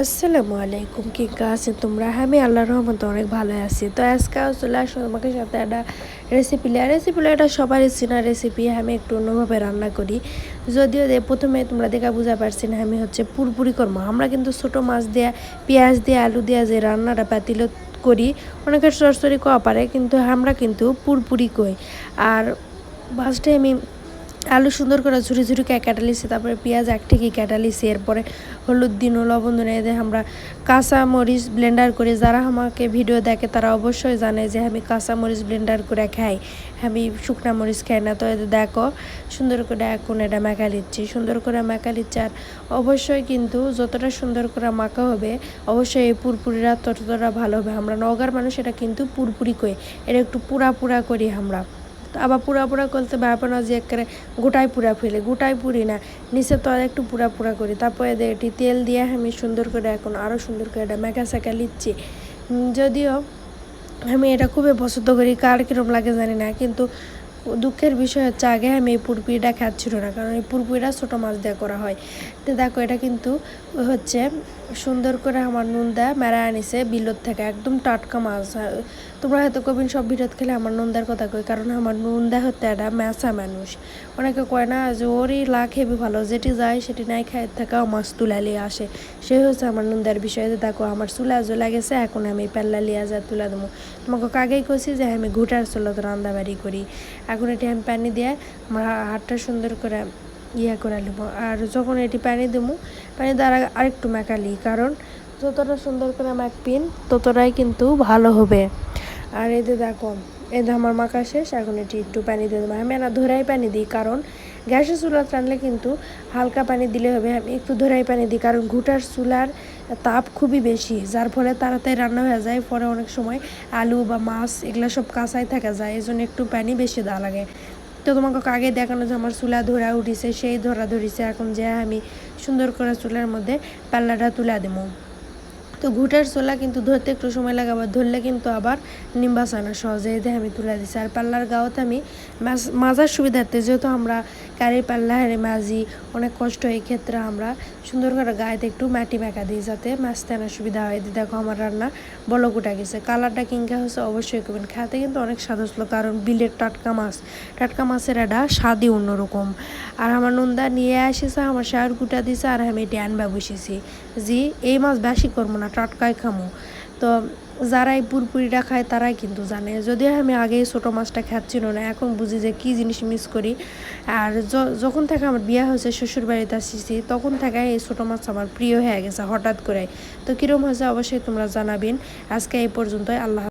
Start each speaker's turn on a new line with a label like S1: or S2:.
S1: আসসালামু আলাইকুম, কি আছেন তোমরা? আমি আল্লাহর রহমতে অনেক ভালো আছি। তো আজকে চলে আসো তোমাকে সাথে একটা রেসিপি লিয়া রেসিপি এটা সবারই চিনা রেসিপি আমি একটু অন্যভাবে রান্না করি। যদিও প্রথমে তোমরা দেখা বুঝা পারছি না আমি হচ্ছে পুরপুরি করব। আমরা কিন্তু ছোটো মাছ দেয়া, পেঁয়াজ দিয়ে, আলু দেওয়া যে রান্নাটা পাতিল করি, অনেকে সরসরি কওয়া পারে, কিন্তু আমরা কিন্তু পুরপুরি কই। আর ফার্স্টে আমি আলু সুন্দর করে ঝুড়ি ঝুড়ি কেটে লিছি তারপরে পেঁয়াজ এক থেকে কেটে লিছি এরপরে হলুদ দিন লবণ দিন এদের আমরা কাঁচা মরিচ ব্লেন্ডার করি, যারা আমাকে ভিডিও দেখে তারা অবশ্যই জানে যে আমি কাঁচা মরিচ ব্লেন্ডার করে খাই, আমি শুকনা মরিচ খাই না, তো এদের দেখো, সুন্দর করে এখন এটা মাখা লিচ্ছি সুন্দর করে মাখা লিচ্ছি আর অবশ্যই কিন্তু যতটা সুন্দর করে মাখা হবে, অবশ্যই এই পুরপুরিরা ততটা ভালো হবে, আমরা নগার মানুষ এটা কিন্তু পুরপুরি কই, এটা একটু পুরা পুরা করি আমরা। তো আবার পুরা পুরা করতে পারব না যে একেবারে গোটাই পুরা ফেলে, গোটাই পুরি না। নিচে তো আর একটু পুরা পুরা করি। তারপরে এটি তেল দিয়ে আমি সুন্দর করে এখন আরও সুন্দর করে এটা মেঘা সেঁকা লিচ্ছি। যদিও আমি এটা খুবই পছন্দ করি, কার কীরকম লাগে জানি না। কিন্তু দুঃখের বিষয় হচ্ছে, আগে আমি এই পুরপুরিটা খাচ্ছিল না, কারণ এই পুরপুরিটা ছোটো মাছ দিয়ে করা হয়। তো দেখো, এটা কিন্তু হচ্ছে সুন্দর করে আমার নুন দেয় মেরা আনিছে বিলত থেকে, একদম টাটকা মাছ। তোমরা হয়তো কবিন সব ভিডিওত খেলে, আমার নুনদার কথা কই, কারণ আমার নুন দেয় হচ্ছে এটা মেসা মানুষ। অনেকে কয় না যে ওরই লাখ হেবি ভালো, যেটি যায় সেটি নাই, খায় থাকাও মাছ তুলা তুলালিয়ে আসে। সে হচ্ছে আমার নুনদার বিষয়ে, যে দেখো, আমার চুলা জ্বলা গেছে, এখন আমি পেল্লা লিয়া যা তুলা দেবো। তোমাকে আগেই কইছি যে, আমি ঘুটার চুলত রান্দাবাড়ি করি। এখন এটি আমি পানি দিয়ে আমার হাতটা সুন্দর করে ইয়া করে নেব। আর যখন এটি পানি দেবো, পানি দ্বারা আরেকটু মেকালি কারণ যতটা সুন্দর করে মাখবেন, ততটাই কিন্তু ভালো হবে। আর এতে দেখো এতে আমার মাখা শেষ, এখন এটি একটু পানি দিয়ে দেবো। আমি না ধরাই পানি দিই, কারণ গ্যাসের চুলা টানলে কিন্তু হালকা পানি দিলে হবে। আমি একটু ধরাই পানি দিই, কারণ ঘুটার চুলার তাপ খুবই বেশি, যার ফলে তাড়াতাড়ি রান্না হয়ে যায়। পরে অনেক সময় আলু বা মাছ এগুলো সব কাঁচাই থাকা যায় এই জন্য একটু পানি বেশি দেওয়া লাগে। তো তোমাকে আগে দেখানো যে আমার চুলা ধরা উঠিছে, সেই ধরা ধরিছে, এখন যে আমি সুন্দর করে চুলার মধ্যে পাল্লাটা তুলা দেবো। তো ঘুটার চোলা কিন্তু ধরতে একটু সময় লাগে, আবার ধরলে কিন্তু আবার নিম্বাস আনা সহজে। দিয়ে আমি তুলে দিছি, আর পাল্লার গাওতে আমি মাজার সুবিধার্থে যেহেতু আমরা গাড়ির পাল্লা হারে মাঝি অনেক কষ্ট এই ক্ষেত্রে আমরা সুন্দর করে গায়েতে একটু মাটি মেকা দিই যাতে মাছতে আনার সুবিধা হয়। দেখো আমার রান্না বলো গোটা গেছে। কালারটা কিংকা হচ্ছে অবশ্যই করবেন খেতে কিন্তু অনেক স্বাদ হচ্ছিল কারণ বিলের টাটকা মাছ। টাটকা মাছের এটা স্বাদই অন্যরকম। আর আমার নন্দা নিয়ে আসেছে আমার শাহর গুটা দিছে, আর আমি এটি আনবা বসেছি। জি, এই মাছ বেশি করব না, টাটকায় খামো। তো যারা এই পুরপুরিটা খায় তারাই কিন্তু জানে। যদিও আমি আগে ছোটো মাছটা খাচ্ছিল না, এখন বুঝি যে কী জিনিস মিস করি। আর যখন থেকে আমার বিয়ে হয়েছে শ্বশুর বাড়িতে আসছি, তখন থেকে এই ছোটো মাছ আমার প্রিয় হয়ে গেছে হঠাৎ করে তো কীরকম হয়েছে অবশ্যই তোমরা জানাবেন। আজকে এই পর্যন্তই, আল্লাহ